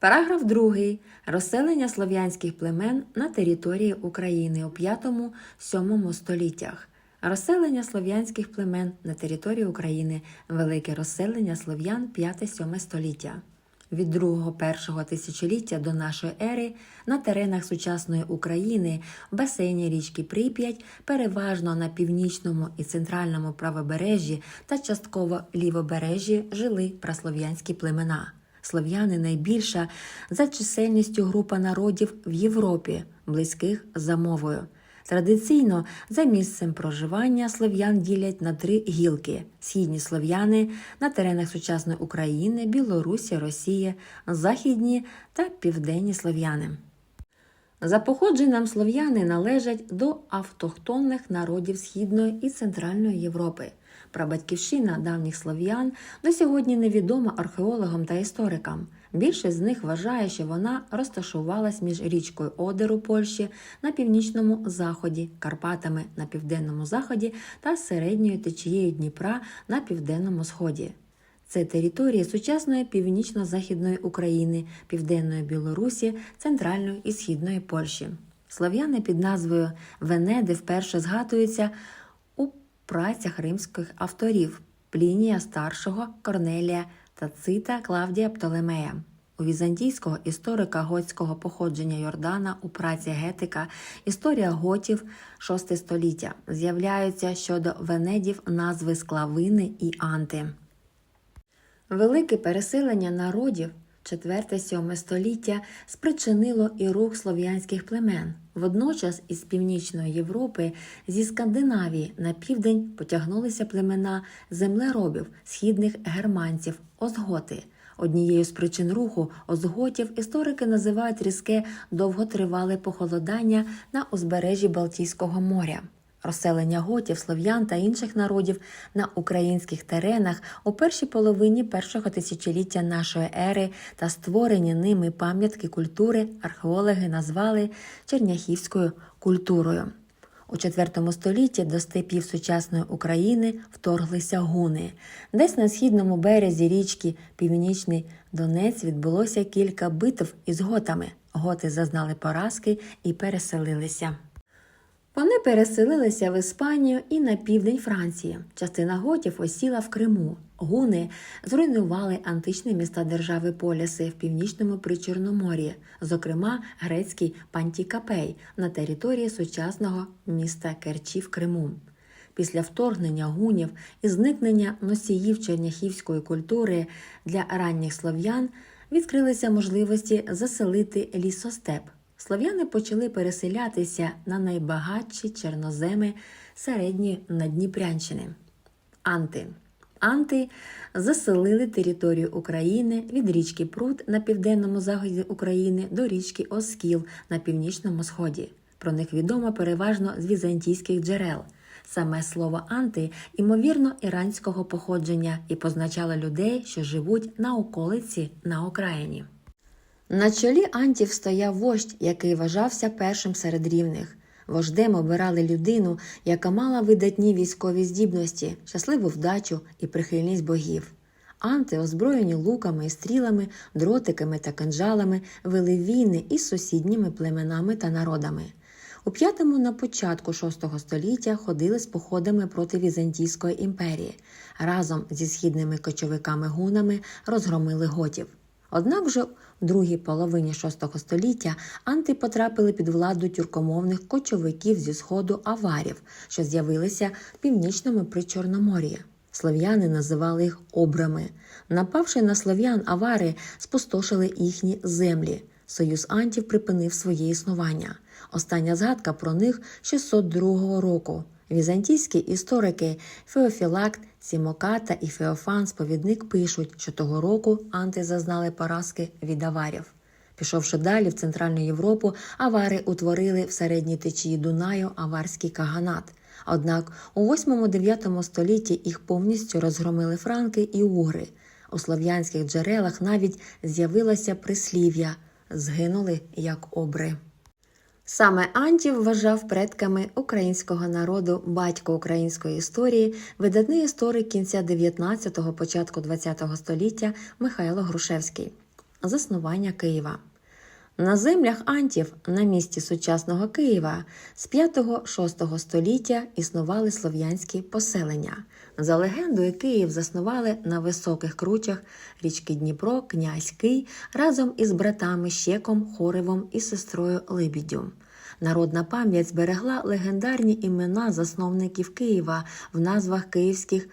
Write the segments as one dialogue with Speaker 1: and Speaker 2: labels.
Speaker 1: Параграф 2. Розселення слов'янських племен на території України у 5-7 століттях. Розселення слов'янських племен на території України. Велике розселення слов'ян 5-7 століття. Від другого першого тисячоліття до нашої ери на теренах сучасної України в басейні річки Прип'ять, переважно на північному і центральному правобережжі та частково лівобережжі жили праслов'янські племена. Слов'яни найбільша за чисельністю група народів в Європі, близьких за мовою. Традиційно за місцем проживання слов'ян ділять на три гілки: східні слов'яни на теренах сучасної України, Білорусі, Росії, західні та південні слов'яни. За походженням слов'яни належать до автохтонних народів Східної і Центральної Європи. Прабатьківщина давніх слов'ян до сьогодні невідома археологам та історикам. Більшість з них вважає, що вона розташувалась між річкою Одер у Польщі на північному заході, Карпатами на південному заході та середньою течією Дніпра на південному сході. Це території сучасної північно-західної України, південної Білорусі, центральної і східної Польщі. Слов'яни під назвою Венеди вперше згадуються працях римських авторів Плінія Старшого, Корнелія Тацита, Клавдія Птолемея. У візантійського історика готського походження Йордана у праці Гетика Історія готів VI століття з'являються щодо венедів назви Склавини і Анти. Велике переселення народів 4-7 століття спричинило і рух слов'янських племен. Водночас із північної Європи, зі Скандинавії на південь потягнулися племена землеробів, східних германців, озготи. Однією з причин руху озготів історики називають різке довготривале похолодання на узбережжі Балтійського моря. Розселення готів, слов'ян та інших народів на українських теренах у першій половині першого тисячоліття нашої ери та створені ними пам'ятки культури археологи назвали черняхівською культурою. У IV столітті до степів сучасної України вторглися гуни. Десь на східному березі річки Північний Донець відбулося кілька битв із готами. Готи зазнали поразки і переселилися. Вони переселилися в Іспанію і на південь Франції. Частина готів осіла в Криму. Гуни зруйнували античні міста держави Поліси в північному Причорномор'ї, зокрема грецький Пантікапей на території сучасного міста Керчі в Криму. Після вторгнення гунів і зникнення носіїв черняхівської культури для ранніх слов'ян відкрилися можливості заселити лісостеп. Слов'яни почали переселятися на найбагатші чорноземи середньої Надніпрянщини. Анти. Анти заселили територію України від річки Прут на південному заході України до річки Оскіл на північному сході. Про них відомо переважно з візантійських джерел. Саме слово анти, ймовірно, іранського походження і позначало людей, що живуть на околиці на окраїні. На чолі антів стояв вождь, який вважався першим серед рівних. Вождем обирали людину, яка мала видатні військові здібності, щасливу вдачу і прихильність богів. Анти, озброєні луками і стрілами, дротиками та кинжалами, вели війни із сусідніми племенами та народами. У п'ятому на початку VI століття ходили з походами проти Візантійської імперії. Разом зі східними кочовиками-гунами розгромили готів. Однак вже в другій половині VI століття анти потрапили під владу тюркомовних кочовиків зі сходу аварів, що з'явилися в північному причорномор'ї. Слов'яни називали їх обрами. Напавши на слов'ян, авари спустошили їхні землі. Союз антів припинив своє існування. Остання згадка про них 602 року. Візантійські історики Феофілакт, Сімоката і Феофан Сповідник пишуть, що того року анти зазнали поразки від аварів. Пішовши далі в Центральну Європу, авари утворили в середній течії Дунаю аварський каганат. Однак у 8-9 столітті їх повністю розгромили франки і угри. У слов'янських джерелах навіть з'явилося прислів'я згинули як обри. Саме Антів вважав предками українського народу батько української історії, видатний історик кінця 19-го, початку 20-го століття Михайло Грушевський. заснування Києва. На землях Антів на місці сучасного Києва з 5-6 століття існували слов'янські поселення. За легендою, Київ заснували на високих кручах річки Дніпро, князь Кий разом із братами Щеком, Хоревом і сестрою Либіддю. Народна пам'ять зберегла легендарні імена засновників Києва в назвах київських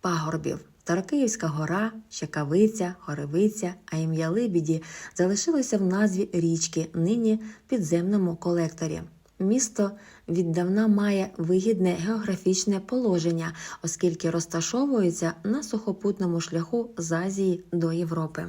Speaker 1: пагорбів. Старокиївська гора, Щекавиця, Горевиця, а ім'я Либіді залишилося в назві річки, нині підземному колекторі. Місто віддавна має вигідне географічне положення, оскільки розташовується на сухопутному шляху з Азії до Європи.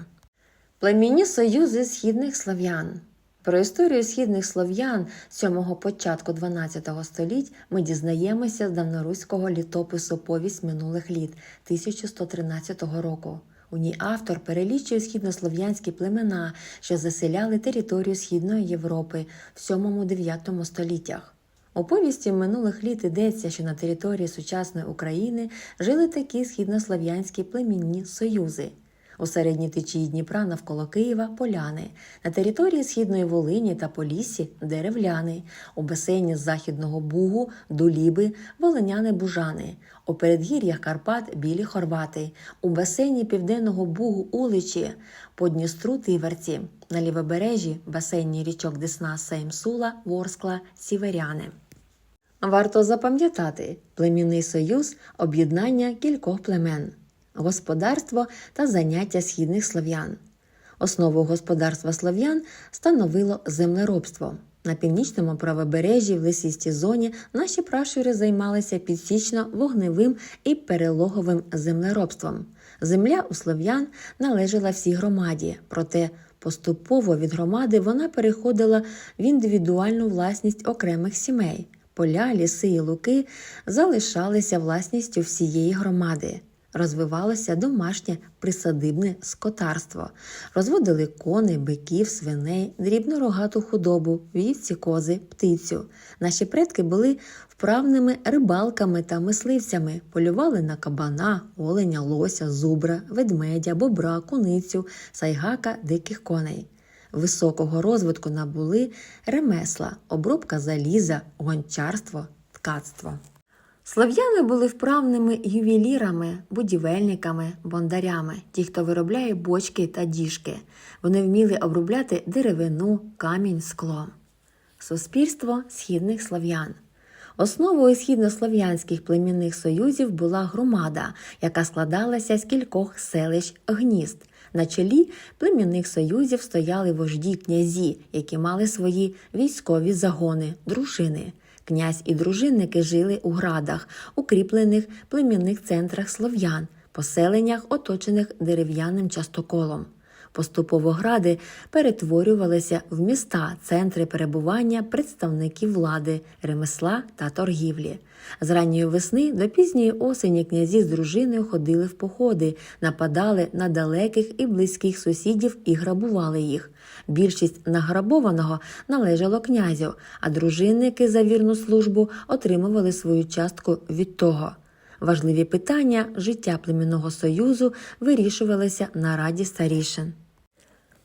Speaker 1: Племінні союзи східних слав'ян. Про історію східних слов'ян сьомого початку 12 століть ми дізнаємося з давноруського літопису Повість минулих літ 1113 року. У ній автор перелічує східнослов'янські племена, що заселяли територію Східної Європи в 7-9 століттях. У повісті минулих літ йдеться, що на території сучасної України жили такі східнослов'янські племінні союзи. У середній течії Дніпра навколо Києва поляни, на території Східної Волині та Поліссі деревляни, у басейні Західного Бугу дуліби, волиняни бужани, у передгір'ях Карпат білі хорвати, у басейні Південного Бугу уличі, по Дністру Тиверці, на лівобережжі басейні річок Десна, Сейм, Сула, Ворскла, Сіверяни. Варто запам'ятати племінний союз об'єднання кількох племен, господарство та заняття східних слов'ян. Основу господарства слов'ян становило землеробство. На північному правобережжі в лисістій зоні наші пращури займалися підсічно-вогневим і перелоговим землеробством. Земля у слов'ян належала всій громаді, проте поступово від громади вона переходила в індивідуальну власність окремих сімей. Поля, ліси і луки залишалися власністю всієї громади. Розвивалося домашнє присадибне скотарство, розводили коней, биків, свиней, дрібну рогату худобу, вівці, кози, птицю. Наші предки були вправними рибалками та мисливцями, полювали на кабана, оленя, лося, зубра, ведмедя, бобра, куницю, сайгака, диких коней. Високого розвитку набули ремесла, обробка заліза, гончарство, ткацтво. Слов'яни були вправними ювелірами, будівельниками, бондарями, ті, хто виробляє бочки та діжки. Вони вміли обробляти деревину, камінь, скло. Суспільство східних слов'ян. Основою східнослов'янських племінних союзів була громада, яка складалася з кількох селищ гнізд. На чолі племінних союзів стояли вожді князі, які мали свої військові загони, дружини. Князь і дружинники жили у градах, укріплених племінних центрах слов'ян, поселеннях, оточених дерев'яним частоколом. Поступово гради перетворювалися в міста, центри перебування представників влади, ремесла та торгівлі. З ранньої весни до пізньої осені князі з дружиною ходили в походи, нападали на далеких і близьких сусідів і грабували їх. Більшість награбованого належало князю, а дружинники за вірну службу отримували свою частку від того. Важливі питання життя племінного союзу вирішувалися на раді старішин.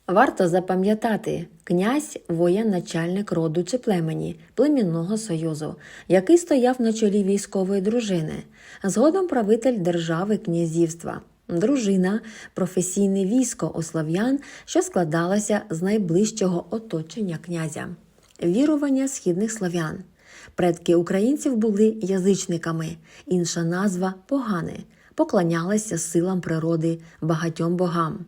Speaker 1: Варто запам'ятати, князь воєначальник роду чи племені племінного союзу, який стояв на чолі військової дружини, згодом правитель держави князівства, дружина, професійне військо у слов'ян, що складалося з найближчого оточення князя, вірування східних слов'ян. Предки українців були язичниками, інша назва погани, поклонялися силам природи багатьом богам.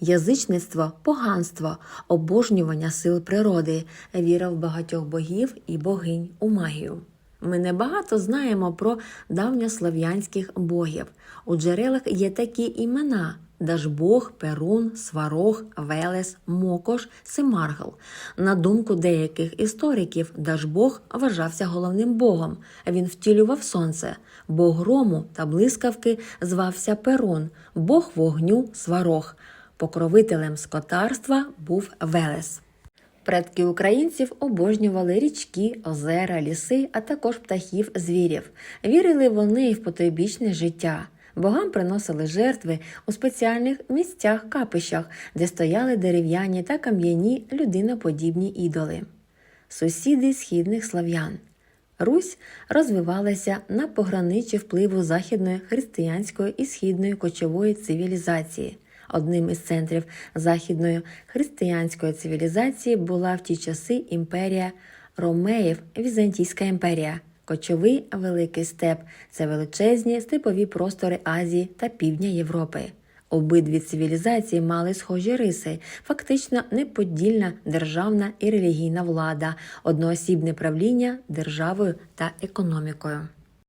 Speaker 1: Язичництво, поганство, обожнювання сил природи, віра в багатьох богів і богинь у магію. Ми небагато знаємо про давньослов'янських богів. У джерелах є такі імена: Дажбог, Перун, Сварог, Велес, Мокош, Симаргл. На думку деяких істориків, Дажбог вважався головним богом. Він втілював сонце. Бог грому та блискавки звався Перун, бог вогню Сварог. Покровителем скотарства був Велес. Предки українців обожнювали річки, озера, ліси, а також птахів, звірів. Вірили вони в потойбічне життя. Богам приносили жертви у спеціальних місцях капищах, де стояли дерев'яні та кам'яні людиноподібні ідоли. Сусіди східних слав'ян. Русь розвивалася на пограничі впливу західної християнської і східної кочової цивілізації. Одним із центрів західної християнської цивілізації була в ті часи імперія Ромеїв, Візантійська імперія. Кочовий великий степ це величезні степові простори Азії та Півдня Європи. Обидві цивілізації мали схожі риси, фактично неподільна державна і релігійна влада, одноосібне правління державою та економікою.